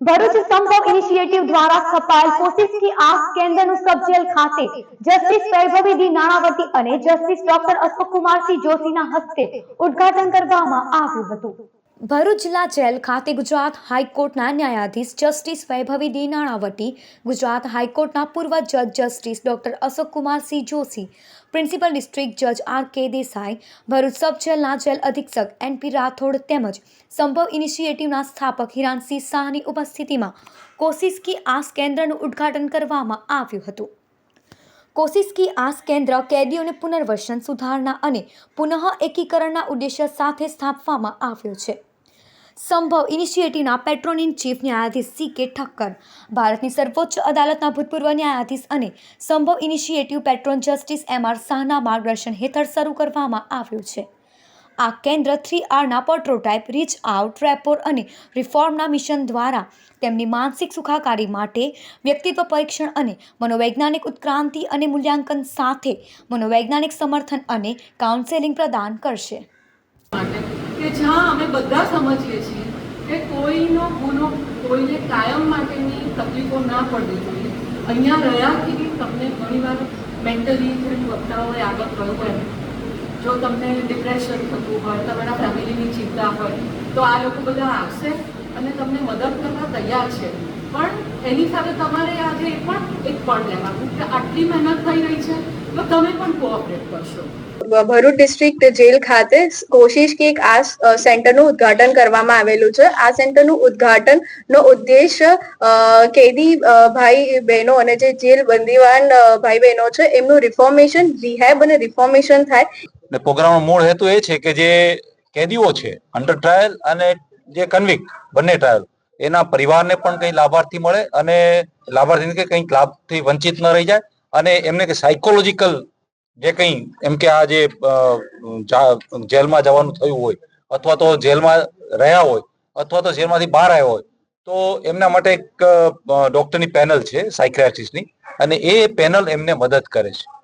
ભરૂચ સંભવ ઇનિશિયેટિવ દ્વારા સ્થપાયેલ કોશિશ કી આંખ કેન્દ્રનું સબ જેલ ખાતે જસ્ટિસ વૈભવી ડી નાણાવતી અને જસ્ટિસ ડોક્ટર અશોક કુમારસિંહ જોશીના હસ્તે ઉદ્ઘાટન કરવામાં આવ્યું હતું. ભરૂચ જિલ્લા જેલ ખાતે ગુજરાત હાઈકોર્ટના ન્યાયાધીશ જસ્ટિસ વૈભવી ડી નાણાવટી ગુજરાત હાઈકોર્ટના પૂર્વ જજ justice doctor Ashok Kumarsinh Joshi, principal district જજ આર કે દેસાઈ, ભરૂચ સબ જેલના જેલ અધિક્ષક એનપી રાઠોડ તેમજ સંભવ ઇનિશિયેટિવના સ્થાપક હિરાનસિંહ શાહની ઉપસ્થિતિમાં કોશિશ કી આસ કેન્દ્રનું ઉદ્ઘાટન કરવામાં આવ્યું હતું. કોશિશ કી આસ કેન્દ્ર કેદીઓને પુનર્વસન સુધારણા અને પુનઃ એકીકરણના ઉદ્દેશ્ય સાથે સ્થાપવામાં આવ્યો છે. સંભવ ઇનિશિયેટિવના પેટ્રોન ઇન ચીફ ન્યાયાધીશ સી કે ઠક્કર. ભારતની સર્વોચ્ચ અદાલતના ભૂતપૂર્વ ન્યાયાધીશ અને Sambhav initiative patron justice M R શાહના માર્ગદર્શન હેઠળ શરૂ કરવામાં આવ્યું છે. આ કેન્દ્ર થ્રી આરના પોટ્રોટાઇપ રીચ આઉટ, રેપોર અને રિફોર્મના મિશન દ્વારા તેમની માનસિક સુખાકારી માટે વ્યક્તિત્વ પરીક્ષણ અને મનોવૈજ્ઞાનિક ઉત્ક્રાંતિ અને મૂલ્યાંકન સાથે મનોવૈજ્ઞાનિક સમર્થન અને કાઉન્સેલિંગ પ્રદાન કરશે. કે જ્યાં અમે બધા સમજીએ છીએ કે કોઈનો ગુનો કોઈને કાયમ માટેની તકલીફો ના પડવી જોઈએ. અહીંયા રહ્યાથી તમને ઘણીવાર મેન્ટલી જેમ વક્તાઓએ આગળ કહ્યું હોય. જો તમને ડિપ્રેશન થતું હોય, તમારા ફેમિલીની ચિંતા હોય, તો આ લોકો બધા આવશે અને તમને મદદ કરવા તૈયાર છે. પણ એની સાથે તમારે આજે એ પણ એક પણ લેવાનું કે આટલી મહેનત થઈ રહી છે તો તમે પણ કોઓપરેટ કરશો. ભરૂચ ડિસ્ટ્રિક્ટ જેલ ખાતે કોશિશ કે એક આ સેન્ટરનું ઉદ્ઘાટન કરવામાં આવેલું છે. આ સેન્ટરનું ઉદ્ઘાટન નો ઉદ્દેશ અ, કેદી ભાઈ બહેનો અને જે જેલ બંદીવાન ભાઈ બહેનો છે એમનું રિફોર્મેશન રિહેબ અને રિફોર્મેશન થાય. ને પ્રોગ્રામનો મૂળ હેતુ એ છે કે જે કેદીઓ છે અંડર ટ્રાયલ અને જે કન્વિક બંને ટ્રાયલ એના પરિવારને પણ કંઈ લાભાર્થી મળે અને લાભાર્થીને કે કંઈક લાભથી વંચિત ન રહી જાય. અને એમને કે સાયકોલોજીકલ જે કંઈ, એમ કે આ જે જેલમાં જવાનું થયું હોય, અથવા તો જેલમાં રહ્યા હોય, અથવા તો જેલમાંથી બહાર આવ્યા હોય, તો એમના માટે એક ડૉક્ટરની પેનલ છે સાયક્રેટિસ્ટની અને એ પેનલ એમને મદદ કરે છે.